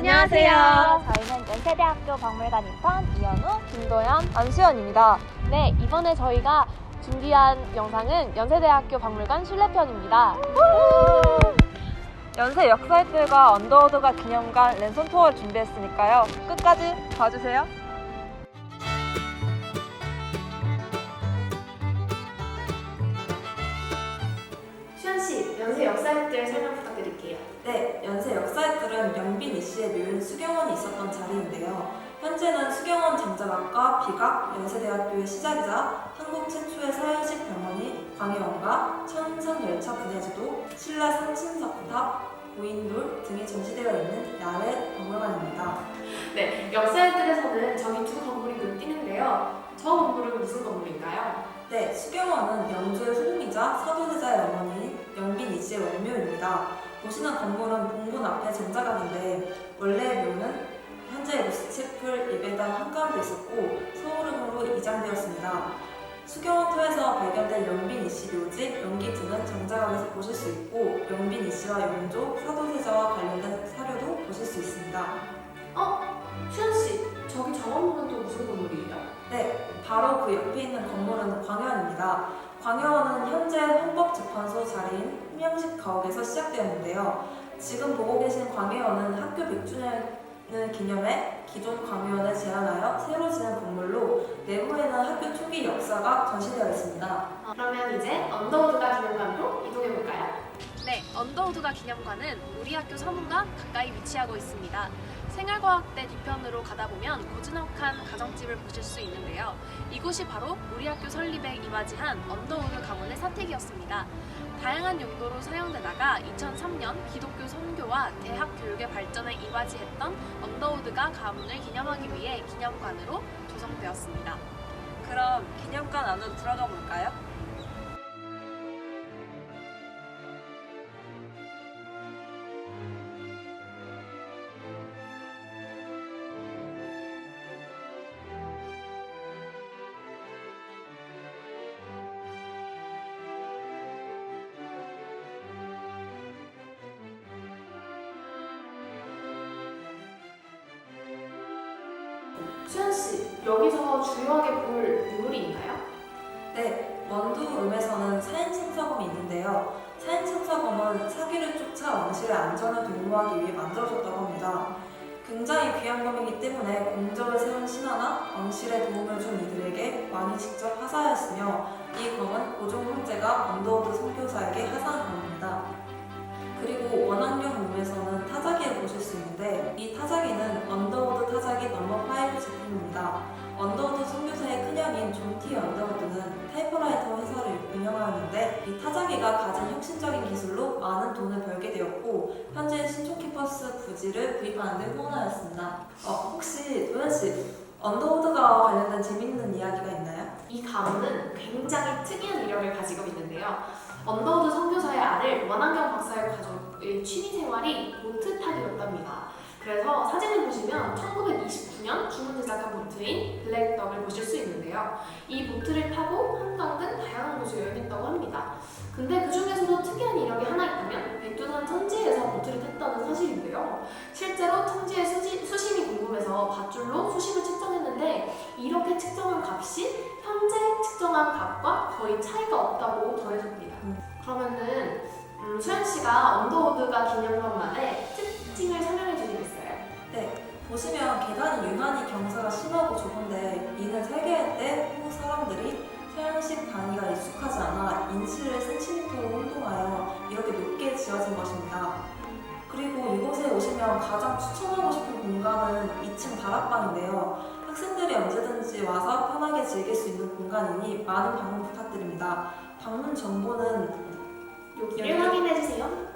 안녕하세요. 저희는 연세대학교 박물관 인턴 이현우. 김도현, 안수현입니다. 네, 이번에 저희가 준비한 영상은 연세대학교 박물관 순례편입니다. 연세 역사일들과 언더우드가 기념관 랜선 투어를 준비했으니까요. 끝까지 봐주세요. 네, 연세 역사학들은 영빈 이 씨의 묘인 수경원이 있었던 자리인데요. 현재는 수경원 장자각과 비각 연세대학교의 시작이자 한국 최초의 서현식 병원이 광해원과 천선열차 분해지도, 신라 상신석탑, 고인돌 등이 전시되어 있는 야외 박물관입니다. 네, 역사학들에서는 저기 두 건물이 눈 띄는데요. 저 건물은 무슨 건물인가요? 네, 수경원은 영주의 후궁이자 사도세자의 어머니 씨의 원묘입니다. 보시는 건물은 봉분 앞에 장자각인데 원래의 묘는 현재 루스체플 예배당 한가운데 있었고 서울음으로 이장되었습니다. 수경원 터에서 발견된 영빈 이씨 묘지, 연기 등은 장자각에서 보실 수 있고 영빈 이 씨와 영조, 사도세자와 관련 그 옆에 있는 건물은 광해원입니다. 광해원은 현재 헌법재판소 자리인 hum양식 가옥에서 시작되었는데요. 지금 보고 계신 광해원은 학교 100주년을 기념해 기존 광해원을 제한하여 새로 지은 건물로 내부에는 학교 초기 역사가 전시되어 있습니다. 그러면 이제 언더우드가 기념관으로 이동해볼까요? 네, 언더우드가 기념관은 우리 학교 서문과 가까이 위치하고 있습니다. 생활과학대 뒤편으로 가다 보면 고즈넉한 가정집을 보실 수 있는데요. 이곳이 바로 우리 학교 설립에 이바지한 언더우드 가문의 사택이었습니다. 다양한 용도로 사용되다가 2003년 기독교 선교와 대학 교육의 발전에 이바지했던 언더우드가 가문을 기념하기 위해 기념관으로 조성되었습니다. 그럼 기념관 안으로 들어가 볼까요? 수현 씨, 여기서 주요하게 볼 유물이 있나요? 네, 원두룸에서는 사인청사검이 있는데요. 사인청사검은 사기를 쫓아 왕실의 안전을 도모하기 위해 만들어졌다고 합니다. 굉장히 귀한 검이기 때문에 공적을 세운 신하나 왕실에 도움을 준 이들에게 왕이 직접 하사하였으며 이 검은 고종 형제가 언더우드 선교사에게 하사한 검입니다. 그리고 원앙경 룸에서는 타자기를 보실 수 있는데 이 타자기는 언더우드 현재 신촌 캠퍼스 부지를 구입하는 데 후원하였습니다. 어, 혹시 도현 씨 언더우드가 관련된 재밌는 이야기가 있나요? 이 가문은 굉장히 특이한 이력을 가지고 있는데요. 언더우드 선교사의 아들 원한경 박사의 가족의 취미 생활이 보트 타기였답니다. 그래서 사진을 보시면 1929년 주문 제작한 보트인 블랙덕을 보실 수 있는데요. 이 보트를 타고 한강 등 다양한 곳을 여행했다고 합니다. 근데 그중에서도 특이한 이력이 하나 있다면 백두산 천지에서 보트를 탔다는 사실인데요. 실제로 천지의 수지, 수심이 궁금해서 밧줄로 수심을 측정했는데 이렇게 측정한 값이 현재 측정한 값과 거의 차이가 없다고 더해줍니다. 음. 그러면은 음, 수현 씨가 언더우드가 기념관만의 특징을 설명해 주시겠어요? 네, 보시면 계단이 유난히 경사가 심하고 좁은데 이는 설계할 때 한국 사람들이 서양식 단위가 익숙하지 않아 인치를 센 티미터로 혼동하여 이렇게 높게 지어진 것입니다. 그리고 이곳에 오시면 가장 추천하고 싶은 공간은 2층 다락방인데요. 학생들이 언제든지 와서 편하게 즐길 수 있는 공간이니 많은 방문 부탁드립니다. 방문 정보는 여기를 확인해 주세요.